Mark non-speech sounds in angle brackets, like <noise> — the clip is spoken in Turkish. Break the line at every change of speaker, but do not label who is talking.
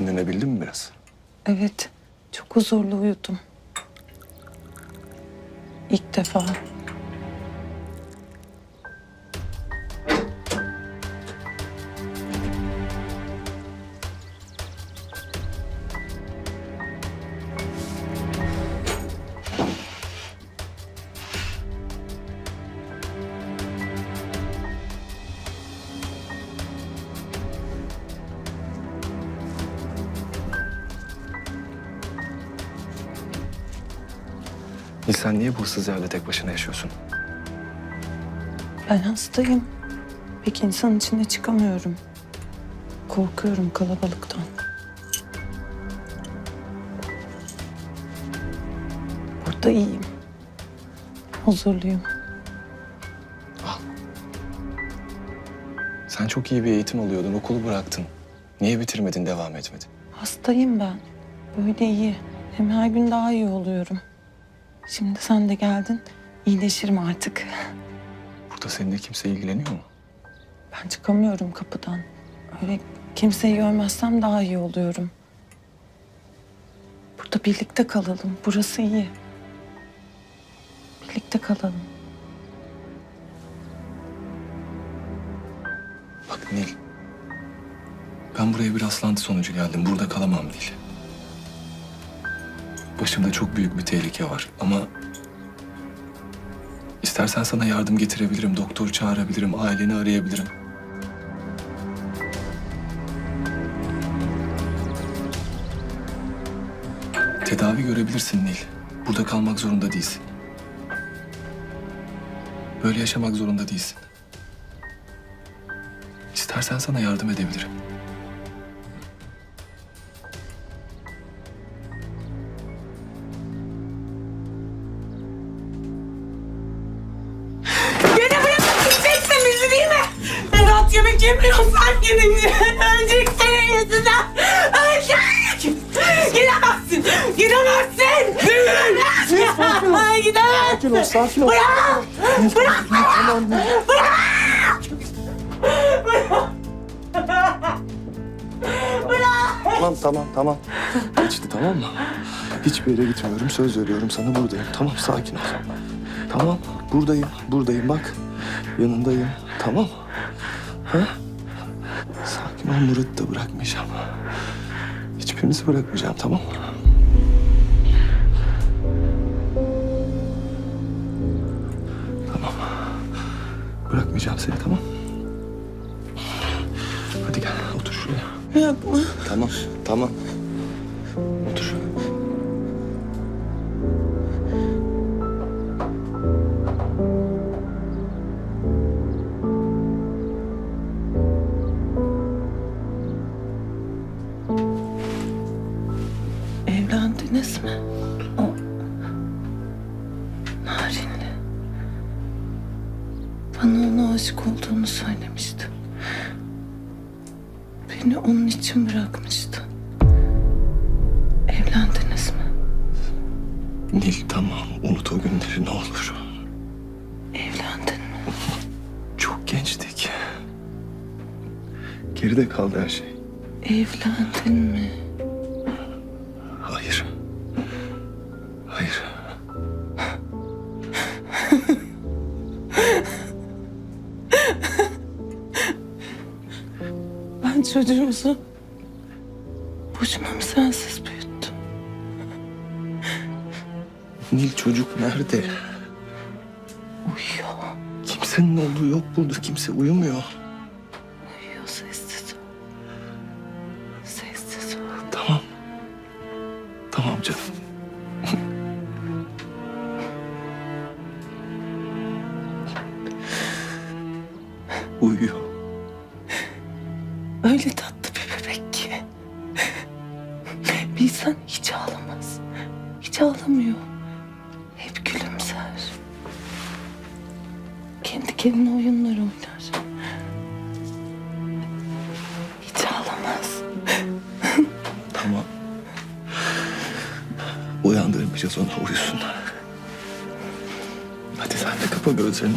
Dinlenebildin mi biraz?
Evet, çok huzurlu uyudum. İlk defa.
Sen niye bu ıssız yerde tek başına yaşıyorsun?
Ben hastayım. Pek insan içine çıkamıyorum. Korkuyorum kalabalıktan. Burada iyiyim. Huzurluyum.
Sen çok iyi bir eğitim alıyordun, okulu bıraktın. Niye bitirmedin, devam etmedin?
Hastayım ben. Böyle iyi. Hem her gün daha iyi oluyorum. Şimdi sen de geldin. İyileşirim artık.
Burada seninle kimse ilgileniyor mu?
Ben çıkamıyorum kapıdan. Öyle kimseyi görmezsem daha iyi oluyorum. Burada birlikte kalalım. Burası iyi. Birlikte kalalım.
Bak Nil. Ben buraya bir rastlantı sonucu geldim. Burada kalamam Nil. Başımda çok büyük bir tehlike var ama... istersen sana yardım getirebilirim, doktor çağırabilirim, aileni arayabilirim. Tedavi görebilirsin Nil. Burada kalmak zorunda değilsin. Böyle yaşamak zorunda değilsin. İstersen sana yardım edebilirim.
Vedat yemek yemiyorsan gidince ölecek senin yüzünden. Ölecek. Gidemezsin. Gidemezsin. Gidemezsin.
Sakin ol, sakin ol.
Bırak. Bırak.
Tamam,
Bırak.
tamam, tamam, tamam. Geçti tamam mı? Hiçbir yere gitmiyorum. Söz veriyorum sana buradayım. Tamam, sakin ol. Tamam, buradayım, buradayım bak. Yanındayım, tamam. Ha? Sakin ol, Murat'ı da bırakmayacağım. Hiçbirinizi bırakmayacağım, tamam mı? Tamam. Bırakmayacağım seni, tamam. Hadi gel, otur şuraya.
Yapma.
Tamam, tamam.
Bana aşık olduğunu söylemişti. Beni onun için bırakmıştı. Evlendiniz mi?
Nil tamam, unut o günleri ne olur.
Evlendin mi?
Çok gençtik. Geride kaldı her şey.
Evlendin mi? Ben çocuğumuzu boşuna mı sensiz büyüttüm?
Nil çocuk nerede?
Uyuyor.
Kimsenin olduğu yok burada. Kimse uyumuyor.
Uyuyor sessiz ol. Sessiz ol.
Tamam. Tamam canım. <laughs> Uyuyor.
Öyle tatlı bir bebek ki. Bilsen hiç ağlamaz. Hiç ağlamıyor. Hep gülümser. Kendi kendine oyunlar oynar. Hiç ağlamaz.
Tamam. Uyandırmayacağız onu uyusun. Hadi sen de kapa gözlerini.